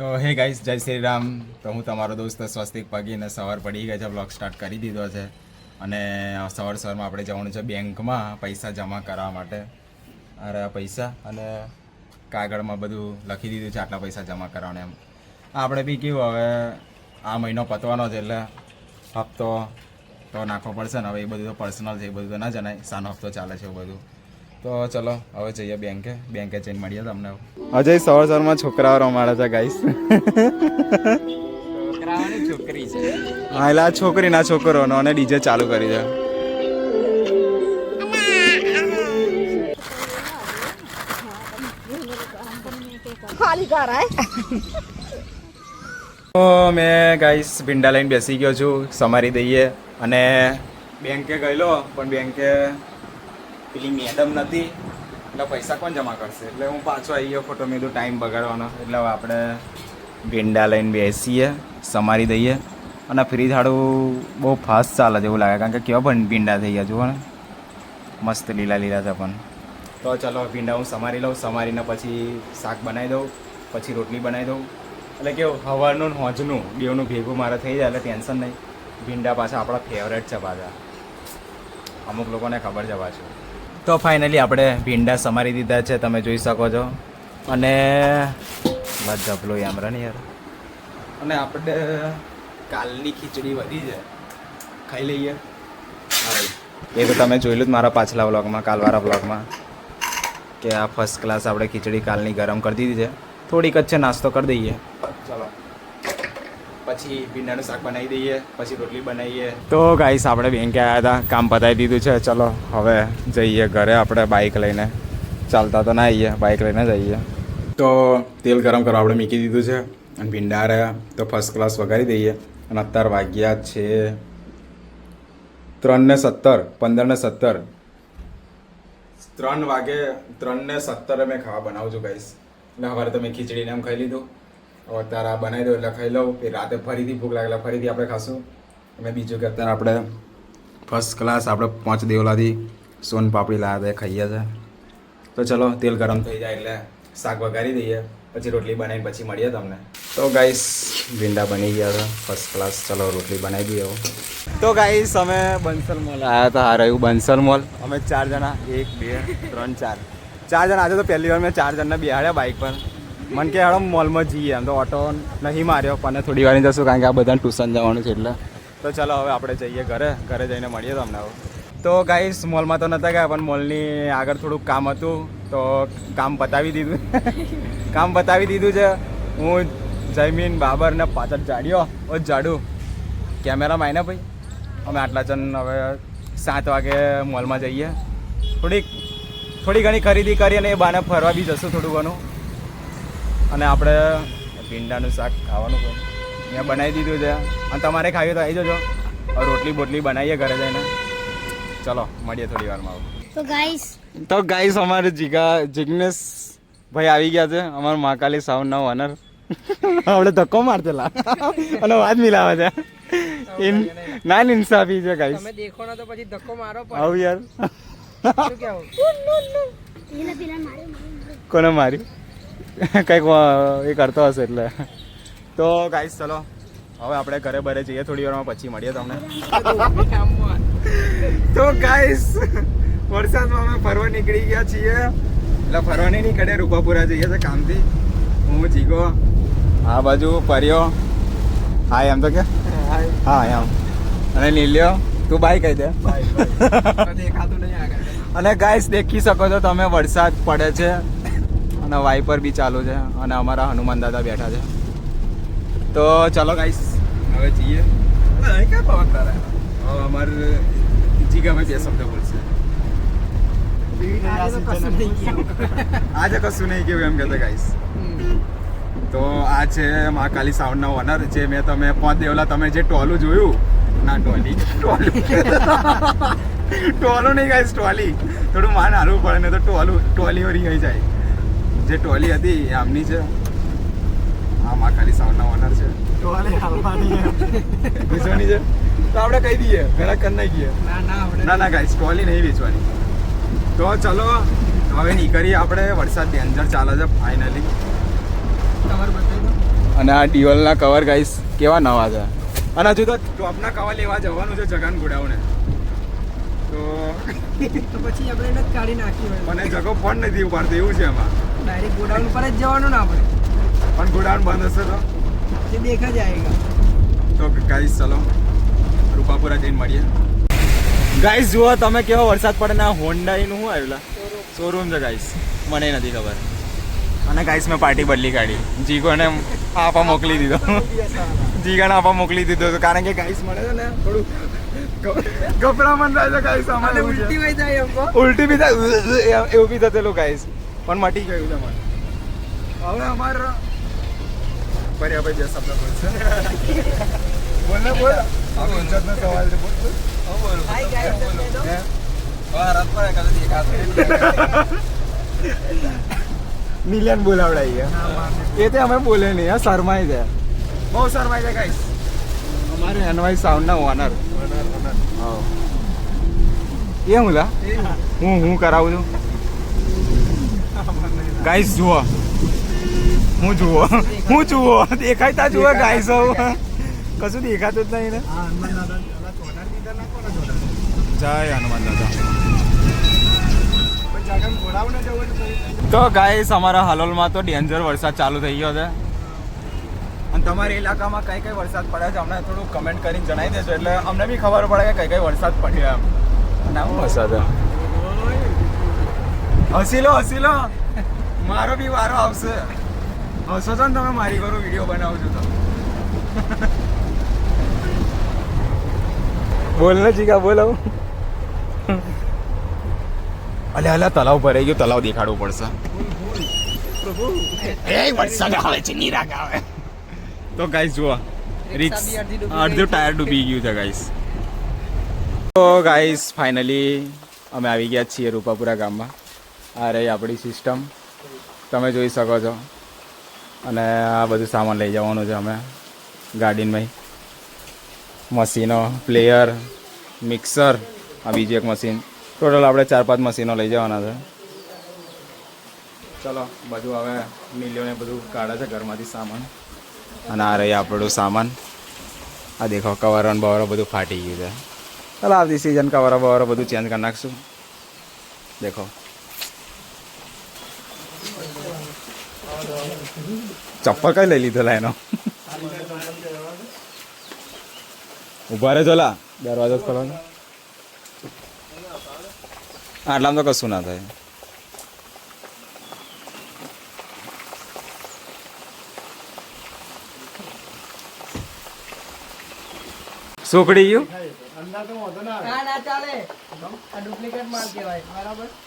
તો હે ગાઈસ જય શ્રી રામ તો હું તમારો દોસ્ત સ્વસ્તિક પગીને સવાર પડી ગઈ છે બ્લોગ સ્ટાર્ટ કરી દીધો છે. અને સવાર સવારમાં આપણે જવાનું છે બેંકમાં પૈસા જમા કરવા માટે. અરે, પૈસા અને કાગળમાં બધું લખી દીધું છે, આટલા પૈસા જમા કરવાના એમ. આપણે બી કેવું, હવે આ મહિનો પતવાનો છે એટલે હપ્તો તો નાખવો પડશે ને, હવે એ બધું તો પર્સનલ છે, એ બધું તો ના જણાય. સાનો હપ્તો ચાલે છે એવું બધું. તો ચલો હવે જઈએ બેંકે. બેંકે જઈને મળીએ તમને અજય સવાર સવારમાં છોકરાઓ રમાડે છે ગાઈસ છોકરી છે. હા એટલે આ છોકરી ના છોકરોનો અને ડીજે ચાલુ કરી છે તો મેં ગાઈસ ભીંડા લઈને બેસી ગયો છું સમારી દઈએ. અને બેંકે ગયેલો પણ બેંકે પેલી મેડમ નથી. એટલે પૈસા કોણ જમા કરશે? એટલે હું પાછો આવી ગયો ખોટો મેં ટાઈમ બગાડવાનો. એટલે આપણે ભીંડા લઈને બેસીએ, સમારી દઈએ. અને ફ્રી થાળું બહુ ફાસ્ટ ચાલે છે એવું લાગે, કારણ કે કેવા પણ ભીંડા થઈ ગયા, જુઓ ને. મસ્ત લીલા લીલા છે પણ. તો ચાલો, ભીંડા હું સમારી લઉં, સમારીને પછી શાક બનાવી દઉં, પછી રોટલી બનાવી દઉં. એટલે કેવું, હવારનું હોજનું બેવનું ભેગું મારે થઈ જાય, એટલે ટેન્શન નહીં. ભીંડા પાછા આપણા ફેવરેટ છે પાછા. અમુક લોકોને ખબર છે પાછું. તો ફાઇનલી આપણે ભીંડા સમારી દીધા છે તમે જોઈ શકો છો. અને બસ જબલો યામરા ને યાર. અને આપણે કાલની ખીચડી વધી છે. ખાઈ લઈએ. એ તો તમે જોયેલું જ મારા પાછલા વ્લોગમાં કાલવાળા વ્લોગમાં કે આ ફર્સ્ટ ક્લાસ આપણે ખીચડી કાલની ગરમ કરી દીધી છે. થોડીક જ છે નાસ્તો કરી દઈએ. ચલો. પછી ભીંડાનું શાક બનાવી દઈએ પછી રોટલી બનાવીએ. તો ગાઈસ આપણે બેંકે આવ્યા હતા કામ પતાવી દીધું છે. ચલો હવે જઈએ ઘરે આપણે બાઇક લઈને. ચાલતા તો ના આવીએ બાઇક લઈને જઈએ. તો તેલ ગરમ કરવા આપણે મૂકી દીધું છે અને ભીંડા રહ્યા તો ફર્સ્ટ ક્લાસ વગાડી દઈએ. અને અત્યારે વાગ્યા છે ત્રણ ને સત્તર પંદર ને સત્તર. ત્રણ વાગે ત્રણ ને સત્તરે મેં ખાવા બનાવું છું ગાઈસ એટલે સવારે તો મેં ખીચડીને એમ ખાઈ લીધું. અત્યારે આ બનાવી દો એટલે ખાઈ લઉં કે રાતે ફરીથી ભૂખ લાગે એટલે ફરીથી આપણે ખાશું. અને બીજું કે અત્યારે આપણે ફર્સ્ટ ક્લાસ આપણે પાંચ દેવલાથી સોન પાપડી લાવ્યા હતા ખાઈએ છે. તો ચલો, તેલ ગરમ થઈ જાય એટલે શાક વઘારી દઈએ, પછી રોટલી બનાવીને પછી મળીએ તમને. તો ગાઈસ ભીંડા બની ગયા હતા ફર્સ્ટ ક્લાસ ચલો, રોટલી બનાવી દઈએ તો ગાઈસ અમે બંસલ મોલ આવ્યા હતા, આ રહ્યું બંસલ મોલ અમે ચાર જણા, એક, બે, ત્રણ, ચાર. ચાર જણા, આજે તો પહેલી વાર મેં ચાર જણને બિહાડ્યા બાઇક પર. મને કે હેડો મોલમાં જઈએ. એમ તો ઓટો નહીં માર્યો, પણ થોડી વાર જશું કારણ કે આ બધાને ટ્યુશન જવાનું છે એટલે. તો ચલો હવે આપણે જઈએ ઘરે. ઘરે જઈને મળીએ તમને હવે. તો ગાઈસ મોલમાં તો નહોતા ગયા, પણ મોલની આગળ થોડુંક કામ હતું. તો કામ પતાવી દીધું. કામ પતાવી દીધું છે. હું, જયમીન, બાબર ને પાછળ જાડ્યો. ઓ જાડું કેમેરામાં આવીને ભાઈ. અમે આટલા જણ હવે સાત વાગે મોલમાં જઈએ. થોડીક, થોડી ઘણી ખરીદી કરી અને એ બાને ફરવા બી જશું થોડું ઘણું. અને આપણે ભીંડાનું શાક ખાવાનું પણ અહીંયા બનાવી દીધું છે. અને તમારે ખાવી તો આવી જજો રોટલી બોટલી બનાવીએ ઘરે જઈને. ચલો મળીએ થોડી વારમાં તો ગાઈસ તો ગાઈસ અમારે જીગા જિગ્નેશ ભાઈ આવી ગયા છે. અમારા મહાકાલી સાઉન્ડ ના ઓનર આપણે ધક્કો મારતેલા. અને વાત મિલાવે છે. ઇન ના ઇન્સાફી છે ગાઈસ તમે દેખો ના તો પછી ધક્કો મારો આવ યાર. શું કેવું કોને માર્યું? કંઈક એ કરતો હશે એટલે. તો ગાઈસ ચલો. હવે આપણે ઘરે બરે જઈએ થોડી વારમાં પછી મળીએ તમને. તો ગાઈસ વરસાદમાં અમે ફરવા નીકળી ગયા છીએ. એટલે ફરવા નહીં નીકળે રૂપાપુરા જઈએ છે કામથી. હું જીગો આ બાજુ ફર્યો. હા એમ તો કે? હા એમ. અને નીલ્યો તું બાય કહી દે. દેખાતું નહીં આગળ. અને ગાઈસ દેખી શકો છો તમે વરસાદ પડે છે. અને વાઇપર બી ચાલુ છે અને અમારા હનુમાન દાદા બેઠા છે. તો ચલો ગાઈસ હવે જઈએ. ક્યાં પવન તારા અમારે જીગામાં બે શબ્દ બોલશે. આજે કશું નહીં આજે કશું નહીં કેવું એમ કહેતા ગાઈસ તો આ છે મહાકાલી સાઉન્ડના ઓનર જે મેં તમે પાંચ દેવલા તમે જે ટોલું જોયું. ના ટોલી. ટોલું. ટોલું નહીં ગાઈસ ટોલી. થોડું માન હાલવું પડે ને તો ટોલું ટોલી વળી થઈ જાય. જે ટોલી હતી એ આમની છે. આ મહાકાલી સાઉન્ડના ઓનર છે. વેચવાની છે? તો આપણે કહી દઈએ ઘણા કર કહીએ ના ના ગાઈસ ટ્રોલી નહીં વેચવાની. તો ચલો હવે નીકળીએ આપણે. વરસાદની અંદર ચાલે છે ફાઇનલી અને આ ડિવલના કવર ગાઈસ કેવા નવા છે. અને હજુ તો ટોપના કવર લેવા જવાનું છે જગાન ગોડાઉને. તો તો પછી આપણે એને કાઢી નાખી મને જગો ફોન નથી ઉપાડતો એવું છે એમાં. ડાયરેક્ટ ગોડાઉન પર જ જવાનું ના આપણે પણ ગોડાઉન બંધ હશે તો? જે દેખા જાયગા તો ગાઈસ ચલો. રૂપાપુરા જઈને મળીએ. ગાઈસ જુઓ તમે કેવો વરસાદ પડે ને હોન્ડાઈનું શું આવેલા શોરૂમ છે ગાઈસ મને નથી ખબર. અને ગાઈસ મેં પાર્ટી બદલી કાઢી. જીગોને આપા મોકલી દીધો. જીગાને આપા મોકલી દીધો. હતો કારણ કે ગાઈસ મળે છે ને થોડું ગભરામણ થાય છે ગાઈસ અમારે ઉલટી બી જાય ઉલટી બી થાય. એવું બી થતેલું ગાઈસ પણ મટી ગયું છે મને. હવે અમારે બરાબર ભાઈ બે શબ્દ બોલશે બોલ ને બોલ. આ ગુજરાતનો સવાલ છે બોલ બોલ. Guys, તમને તો હે? મિલિયન બોલાવડાઈ ગયા એ તે અમે બોલે નહીં હા શરમાઈ જાય. બહુ શરમાઈ જાય ગાઈસ. અમારે એનવાય સાઉન્ડના ઓનર. હા. એ હું લા? હું હું કરાવું છું? ગાઈસ જુઓ. હું જુઓ. હું જુઓ. દેખાતા જુઓ ગાઈસ કશું દેખાતું જ નહીં ને. જય હનુમાન દાદા. તો ગાઈસ અમારા હાલોલમાં તો ડેન્જર વરસાદ ચાલુ થઈ ગયો છે. અને તમારા ઇલાકામાં કઈ કઈ વરસાદ પડ્યા છે? અમને થોડું કમેન્ટ કરીને જણાવી દેજો. એટલે અમને બી ખબર પડે કે કઈ કઈ વરસાદ પડ્યો એમ. ના વરસાદ. હસી લો હસી લો મારો બી વારો આવશે. હસો છો ને તમે મારી ઘરો વીડિયો બનાવજો તો. બોલ ને જીગા બોલો અલે અલે તલાવ ભરાઈ ગયો તલાવ દેખાડવું પડશે. એ વરસાદ આવે છે નિરાગ આવે. તો ગાઈસ જુઓ. રિક્સ અડધું ટાયર ડૂબી ગયું છે ગાઈસ તો ગાઈસ ફાઇનલી અમે આવી ગયા છીએ રૂપાપુરા ગામમાં. આ રહી આપણી સિસ્ટમ તમે જોઈ શકો છો. અને આ બધું સામાન લઈ જવાનું છે અમે. ગાડીમાં મશીનો પ્લેયર મિક્સર આ બીજી એક મશીન ટોટલ આપણે ચાર પાંચ મશીનો લઈ જવાના છે. ચલો, બધું હવે મિલ્યોને બધું કાઢે છે ઘરમાંથી સામાન. અને આ રહી આપણું સામાન. આ દેખો કવરો બવરો બધું ફાટી ગયું છે. ચાલો, આવતી સિઝન કવરો બવરો બધું ચેન્જ કરી નાખશું. દેખો. ચપ્પલ કઈ લઈ લીધેલા એનો ઊભા રહે ચોલા દરવાજો ખોલવાનો ખોલો આટલામાં તો કશું ના થાય સુકડી ગયું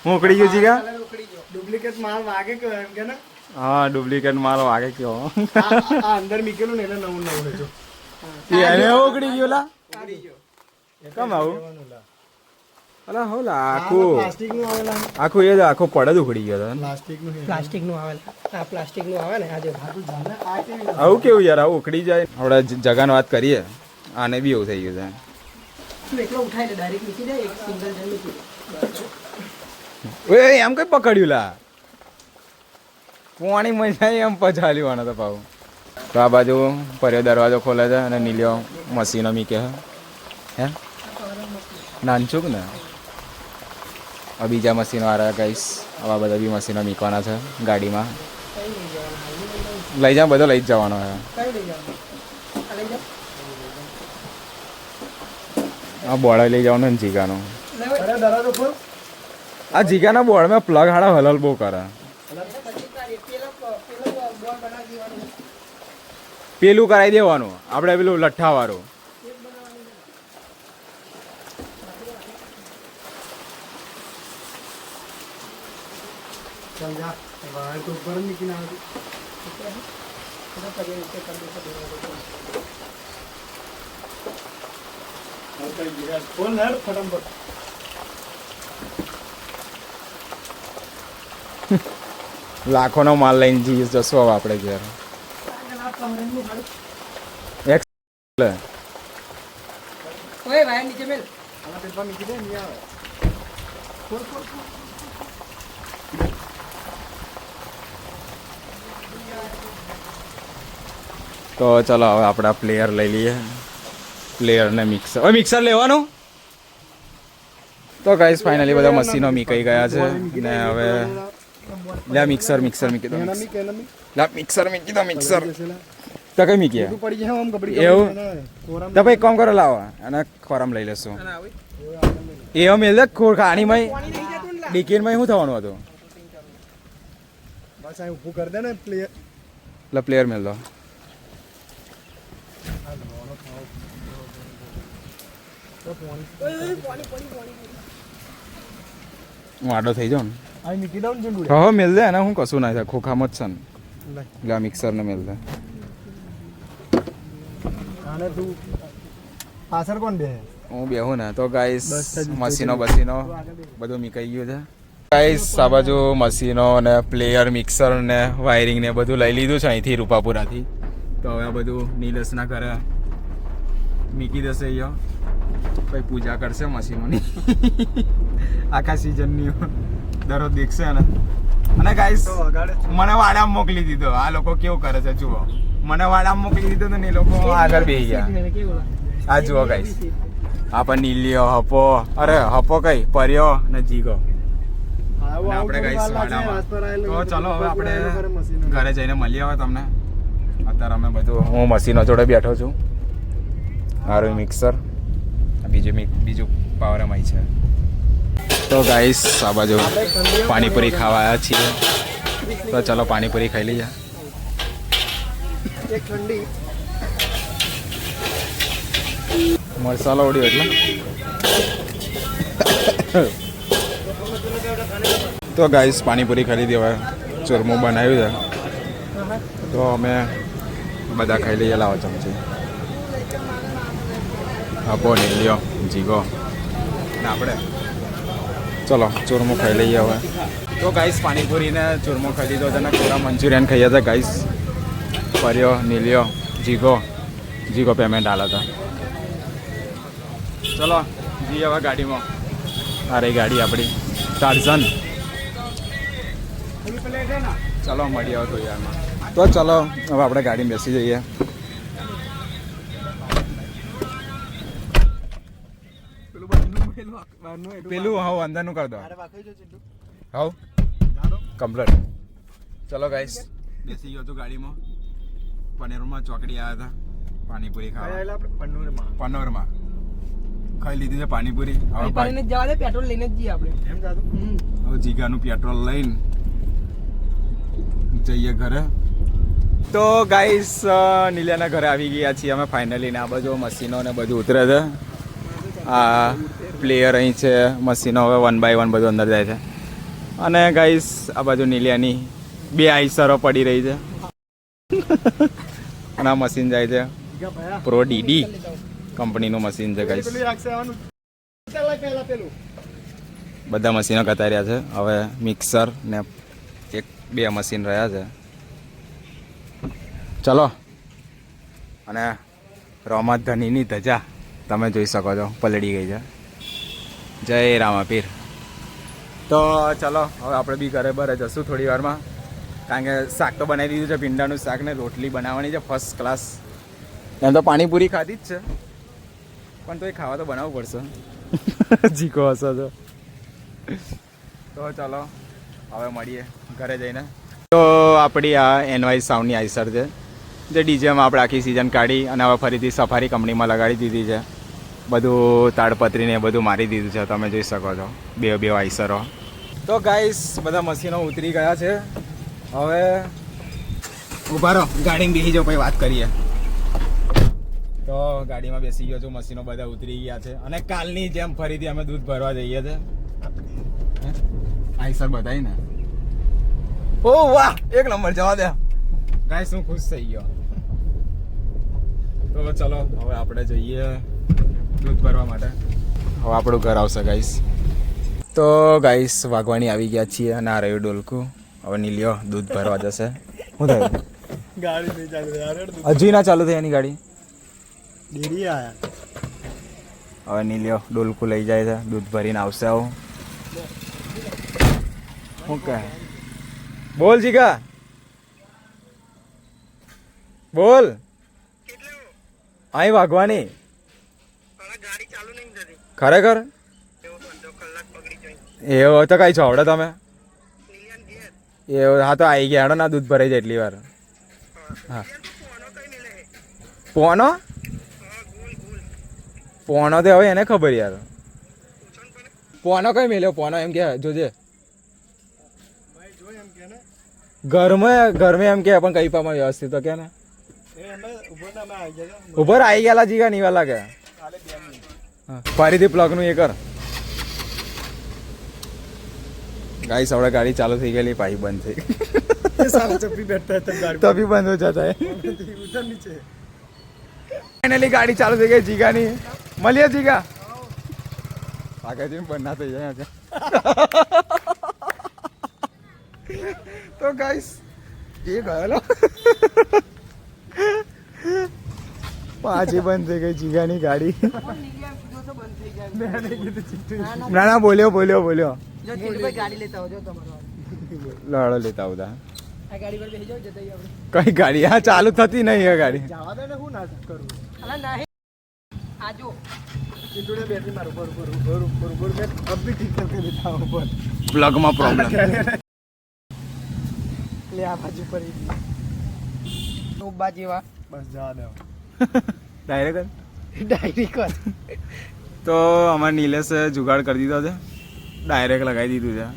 હું ગયું જીગા ડુપ્લિકેટ માલ વાગે કે એમ કે ને હા ડુપ્લિકેટ માલ વાગે કયો. અંદર મૂકેલું ને એને નવું નવું લેજો એને ઉકળી ગયો લા. કેમ આવું? અલા હો લા આખું પ્લાસ્ટિકનું આવેલા આખું એ જ આખો પડે જ ઉખડી ગયો પ્લાસ્ટિકનું પ્લાસ્ટિકનું આવે આ પ્લાસ્ટિકનું આવે ને આ જો. આ કેવી આવું કેવું યાર આવું ઉખડી જાય. આપણે જ- જગાની વાત કરીએ. આને બી એવું થઈ ગયું છે. એકલો ડાયરેક્ટ એક સિંગલ જણ મૂકી દે ઓય એમ કઈ પકડ્યું લા? પોણી મજા એમ પછાલી આને તો પાવું તો આ બાજુ પર્યો દરવાજો ખોલે છે અને નીલ્યો મશીનો મીકે હે? નાનચુક ને? આ બીજા મશીનો આ રહ્યા આવા બધા બી મશીનો મીકવાના છે ગાડીમાં. લઈ જાવ બધો લઈ જ જવાનો છે. જવાનું આ બોળા લઈ જવાનો ને જીગાનું. આ જીગાના બોર્ડમાં પ્લગ હાડા હલલ બહુ કરે પછી તારી પેલો પેલો બોલ બનાવી દેવાનું પેલું કરાવી દેવાનું. આપણે પેલું લઠ્ઠાવાળું. લાખોનો માલ લઈને જઈએ જશો હવે આપણે ઘેર. તો ચલો, હવે આપણા પ્લેયર લઈ લઈએ. પ્લેયર ને મિક્સર મિક્સર લેવાનું? તો ગાઈસ ફાઇનલી બધા મશીનો મીકાઈ ગયા છે. ને હવે લે મિક્સર મિક્સર મીકી દો લે મિક્સર મીકી દો મિક્સર તો આમ કબડ્ડી એવું? કોરામ તો ભાઈ કોમ કરો લાવો. અને ખોરામ લઈ લેશું. એવો મેલ ખાણીમાં ડીકીનમાં શું થવાનું હતું? બસ આ ઊભું કરી દે ને પ્લેયર એટલે પ્લેયર મેલ દો. વાડો થઈ જાઉં ને. ને હા મેલ દે અને હું કશું ના થાય ખોખામાં જ છે ને. એટલે આ મિક્સરને મેલ દે. આને તું. પાછળ કોણ બે હું બેહું ને. તો ગાઈસ મશીનો બસીનો બધું મીકાઈ ગયું છે. ગાઈસ આ બાજુ મશીનો ને પ્લેયર મિક્સર ને વાયરિંગ ને બધું લઈ લીધું છે અહીંથી રૂપાપુરાથી. તો હવે આ બધું નીલસના ઘરે મીકી દેશે અહીંયા. પછી પૂજા કરશે મશીનોની. આખા સિઝનની દરરોજ દેખશે ને. અને ગાઈસ મને વાડામાં મોકલી દીધો. આ લોકો કેવું કરે છે જુઓ. મને વાડામાં મોકલી દીધો તો ને લોકો આગળ બેસી ગયા. આ જુઓ ગાઈસ આ પણ નીલ્યો હપો અરે હપો કઈ? પર્યો ને જીગો. આવું આપણે આવું ગાઈસ વાડામાં તો ચલો હવે આપણે ઘરે જઈને મળીએ હવે તમને. અત્યારે અમે બધું હું મશીનો જોડે બેઠો છું. મારું મિક્સર બીજું બીજું પાવર એમાં છે. તો ગાઈસ આ બાજુ પાણીપુરી ખાવા આવ્યા છીએ. તો ચલો પાણીપુરી ખાઈ લઈએ. એક ઠંડી. મસાલો ઓડ્યો એટલે. તો ગાઈસ, પાણીપુરી ખરીદી હવે. ચૂરમું બનાવ્યું છે. તો અમે બધા ખાઈ લઈએ, લાવો ચમચી. આપો લ્યો, જીગો. ને આપણે. ચલો, ચૂરમું ખાઈ લઈએ હવે. તો ગાઈસ પાણીપુરી ને ચૂરમું ખાઈ લીધો છે ને કોરા મંચુરિયન ખાઈએ છે, ગાઈસ. પર્યો નીલ્યો જીગો જીગો પેમેન્ટ આલા હતા ચલો જી હવે ગાડીમાં આ રહી ગાડી આપણી ટાર્ઝન ચલો મળી આવો થોડી તો ચલો હવે આપણે ગાડીમાં બેસી જઈએ પેલું હવ અંદરનું કરી દો હવ જાડો ચલો ગાઈસ બેસી ગયો છું ગાડીમાં પનેરમાં ચોકડી આવ્યા હતા. પાણીપુરી ખાવા. પનોરમાં. ખાઈ લીધી છે પાણીપુરી. હવે પાણીને જવા દે પેટ્રોલ લઈને જ જઈએ આપણે. એમ જાતું? હવે જીગાનું પેટ્રોલ લઈને જઈએ ઘરે. તો ગાઈસ નીલિયાના ઘરે આવી ગયા છીએ અમે ફાઇનલી ને આ બાજુ મશીનો ને બધું ઉતરે છે. આ પ્લેયર અહીં છે મશીનો હવે વન બાય વન બધું અંદર જાય છે. અને ગાઈસ આ બાજુ નીલિયાની બે આઈસરો પડી રહી છે. અને આ મશીન જાય છે. પ્રો ડીડી કંપનીનું મશીન છે ગાઈસ બધા મશીનો કતાર્યા છે. હવે મિક્સર ને એક બે મશીન રહ્યા છે. ચલો. અને રોમત ધનીની ધજા તમે જોઈ શકો છો. પલળી ગઈ છે. જય રામાપીર. તો ચલો હવે આપણે બી ઘરે બરે જશું થોડી વારમાં. કારણ કે શાક તો બનાવી દીધું છે ભીંડાનું શાક ને રોટલી બનાવવાની છે ફર્સ્ટ ક્લાસ એમ તો પાણીપુરી ખાધી જ છે. પણ તો એ ખાવા તો બનાવવું પડશે. જીકો હશો તો. તો ચાલો હવે મળીએ ઘરે જઈને. તો આપણી આ એનવાય સાઉન્ડની આઈસર છે જે ડીજેમાં આપણે આખી સિઝન કાઢી અને હવે ફરીથી સફારી કંપનીમાં લગાડી દીધી છે. બધું તાડપત્રીને બધું મારી દીધું છે તમે જોઈ શકો છો. બે બે આઈસરો. તો ગાઈસ બધા મશીનો ઉતરી ગયા છે. હવે ઊભા રહો, ગાડીમાં બેસી જાઓ, પછી વાત કરીએ. તો ગાડીમાં બેસી ગયો છું, મશીનો બધા ઉતરી ગયા છે. અને કાલની જેમ ફરીથી અમે દૂધ ભરવા જઈએ છે. આઈસર બધાય ને? ઓ વાહ, એક નંબર જવા દે. ગાઈસ, હું ખુશ થઈ ગયો. તો ચલો, હવે આપણે જઈએ દૂધ ભરવા માટે. હવે આપણું ઘર આવશે, ગાઈસ. તો ગાઈસ વાગવાની આવી ગયા છીએ, અને આ રહ્યું ડોલકું. હવે નીલિયો દૂધ ભરવા જશે. શું થયું? ગાડી નહીં ચાલુ હેડ ના ચાલુ થઈ એની ગાડી. ડેરી આયા હવે નીલિયો ડોલકું લઈ જાય છે દૂધ ભરીને આવશે આવું. શું કહે? બોલ જીગા. બોલ. અહીં વાગવાની ખરેખર? એવો તો કઈ છો આવડે તમે. એવું હા તો આવી ગયા હેડો ના દૂધ ભરાઈ જાય એટલી વાર. હા. પોનો? પોનો તો હવે એને ખબર યાર. પોનો કઈ મેલ્યો? પોનો એમ કે જોજે. ઘરમાં ઘરમાં એમ કે પણ કઈ પામાં વ્યવસ્થિત તો કે ને. ઉભર આવી ગયેલા જીગા નહીં મિનિટ હા, ફરીથી પ્લગનું એ કર. ગાઈસ હવે ગાડી ચાલુ થઈ ગયેલી પાઈ બંધ થઈ સાલા ચપ્પી બેઠતા હતા ગાડી તો બી બંધ હો જતા ઉધર નીચે. ફાઇનલી ગાડી ચાલુ થઈ ગઈ જીગાની. મળીએ જીગા. આગળ જઈને બંધ ના થઈ જાય આજે. તો ગાઈસ એ ગયેલો પાછી બંધ થઈ ગઈ જીગાની ગાડી. ના ના બોલ્યો બોલ્યો. બોલ્યો લડો લેતા આવતા. કઈ ગાડી? હા ચાલુ થતી નહીં આ ગાડી. પ્લગમાં પ્રોબ્લેમ લે આ બાજુ પડી જેવા. બસ જવા દેવા ડાયરેક્ટ ડાયરેક્ટ તો અમારે નીલેશે જુગાડ કરી દીધો છે. ડાયરેક્ટ લગાવી દીધું છે.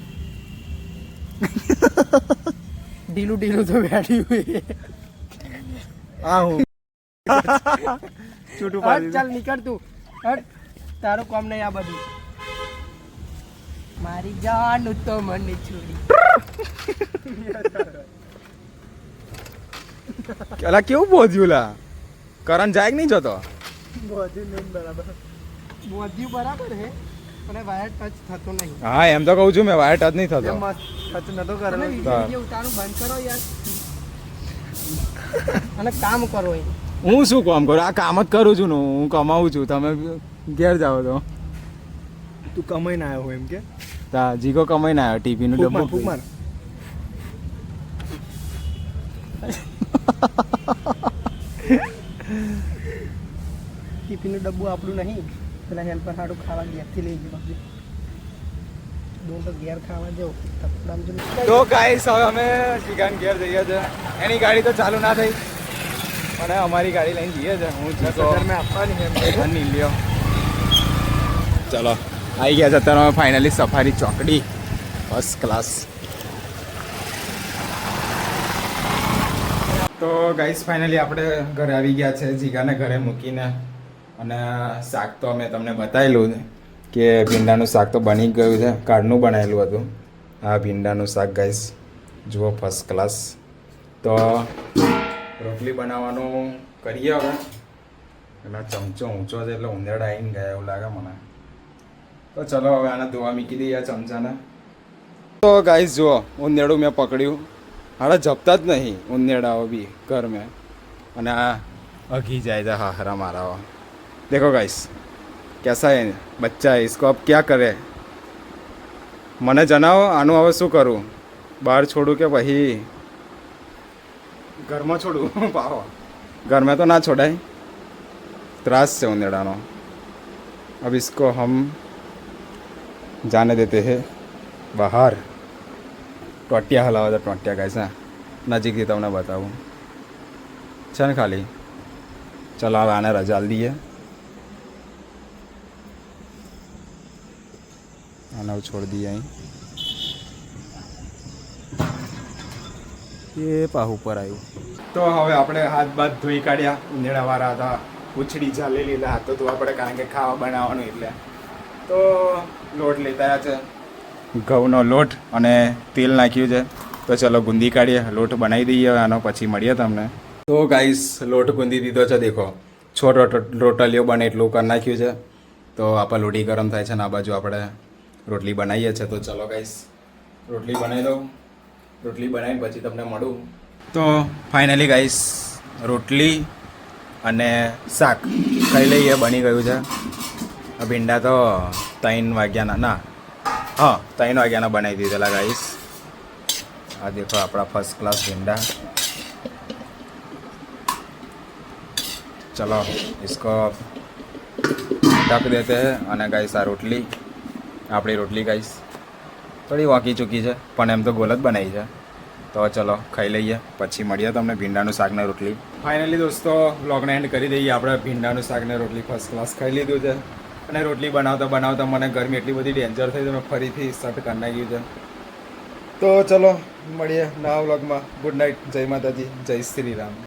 ઢીલું ઢીલું તો બેઠ્યું હોય. હા હું. છૂટું પાડી ચાલ નીકળ તું. હટ. તારું કામ નહીં આ બધું. મારી જાન તો મને છોડી. અલા કેવું પહોંચ્યું લા? કરંટ જાય કે નહીં જતો? બધી નહીં બરાબર. છે પણ વાયર ટચ થતો નહીં. હા એમ તો કહું છું મેં વાયર ટચ નહીં થતો. ટચ નતો કરવાનો ઉતારું બંધ કરો યાર. અને કામ કરો એ હું શું કામ કરું? આ કામ જ કરું છું ને હું કમાવું છું. તમે ઘેર જાઓ તો. તું કમાઈને આવ્યો હોય એમ કે? તા જીગો કમાઈને આવ્યો ટીવીનું ફૂક માર ડબ્બો ફૂક માર ટિફિનનું ડબ્બું આપણું નહીં. પેલા હેલ્પર સારું ખાવા ઘેરથી લઈ ગયું. તો ઘેર ખાવા જાઓ તપડામ જો તો ગાઈસ હવે અમે શિકાન ઘેર જઈએ છે. એની ગાડી તો ચાલુ ના થઈ. અને અમારી ગાડી લઈને જઈએ છે. હું મેં આપવાની નીલ્યો ચલો આવી ગયા છે અત્યારે અમે finally safari Chokdi. First class તો ગાઈસ ફાઇનલી આપણે ઘરે આવી ગયા છે, જીગાને ઘરે મૂકીને. અને શાક તો અમે તમને બતાવેલું કે ભીંડાનું શાક તો બની ગયું છે કાળનું બનાવેલું હતું. આ ભીંડાનું શાક ગાઈસ જુઓ ફર્સ્ટ ક્લાસ તો રોટલી બનાવવાનું કરીએ હવે. એનો ચમચો ઊંચો છે એટલે ઉંદર આવીને ગયા એવું લાગે મને. તો ચલો હવે આને ધોવા મૂકી દઈએ ચમચાને. તો ગાઈસ જુઓ ઉંદેડું મેં પકડ્યું. હાડા જપતા જ નહીં ઉંદેડાઓ બી ઘર મેં અને આ અઘી જાય છે હા હરા મારા देखो गाइस कैसा है बच्चा है इसको अब क्या करे મને જણાવો આનું હવે શું કરું બહાર છોડું કે પછી ઘરમાં છોડું પાવો ઘરમાં તો ના છોડાય ત્રાસ છે ઉંદેડાનો अब इसको हम जाने देते हैं બહાર ટોટિયા હલાવે તો ટોટિયા ગાઈસ હા નજીકથી તમને બતાવું. છે ને ખાલી? ચલો, હવે આને રજા દઈએ. આને હવે છોડી દઈએ અહીં. એ પાહ ઉપર આવ્યું. તો હવે આપણે હાથ બાથ ધોઈ કાઢ્યા. ઉંદેડાવાળા હતા. ઉછડી ચાલી લીધા. હાથો ધોવા પડે કારણ કે ખાવા બનાવવાનું એટલે. તો લોટ લેતા છે. ઘઉંનો લોટ અને તેલ નાખ્યું છે. તો ચલો ગુંદી કાઢીએ, લોટ બનાવી દઈએ, આનો પછી મળીએ તમને. તો ગાઈસ લોટ ગુંદી દીધો છે, દેખો. છો રોટલીઓ બને એટલું કરી નાખ્યું છે. તો આપણે લોટી ગરમ થાય છે ને આ બાજુ આપણે રોટલી બનાવીએ છીએ. તો ચલો ગાઈસ રોટલી બનાવી દઉં. રોટલી બનાવીને પછી તમને મળું. તો ફાઇનલી ગાઈસ રોટલી અને શાક ખાઈ લઈએ, બની ગયું છે. ભીંડા તો ત્રણ વાગ્યાના, ના હા ત્રણ વાગ્યાના બનાવી દીધેલા ગાઈસ આ દેખો આપણા ફર્સ્ટ ક્લાસ ભીંડા चलो इसको ढक देते हैं અને ગાઈસ આ રોટલી આપણી રોટલી ગાઈસ થોડી વાંકી ચૂકી છે પણ એમ તો ગોલ જ બનાવી છે તો ચલો ખાઈ લઈએ પછી મળીએ તમને ભીંડાનું શાક ને રોટલી ફાઇનલી દોસ્તો વ્લોગને એન્ડ કરી દઈએ આપણે ભીંડાનું શાક ને રોટલી ફર્સ્ટ ક્લાસ ખાઈ લીધું છે અને રોટલી બનાવતા બનાવતા મને ગરમી એટલી બધી ડેન્જર થઈ, તો મેં ફરીથી સટ કરી નાખ્યું છે. તો ચલો, મળીએ નવા વ્લોગમાં ગુડ નાઇટ જય માતાજી. જય શ્રી રામ.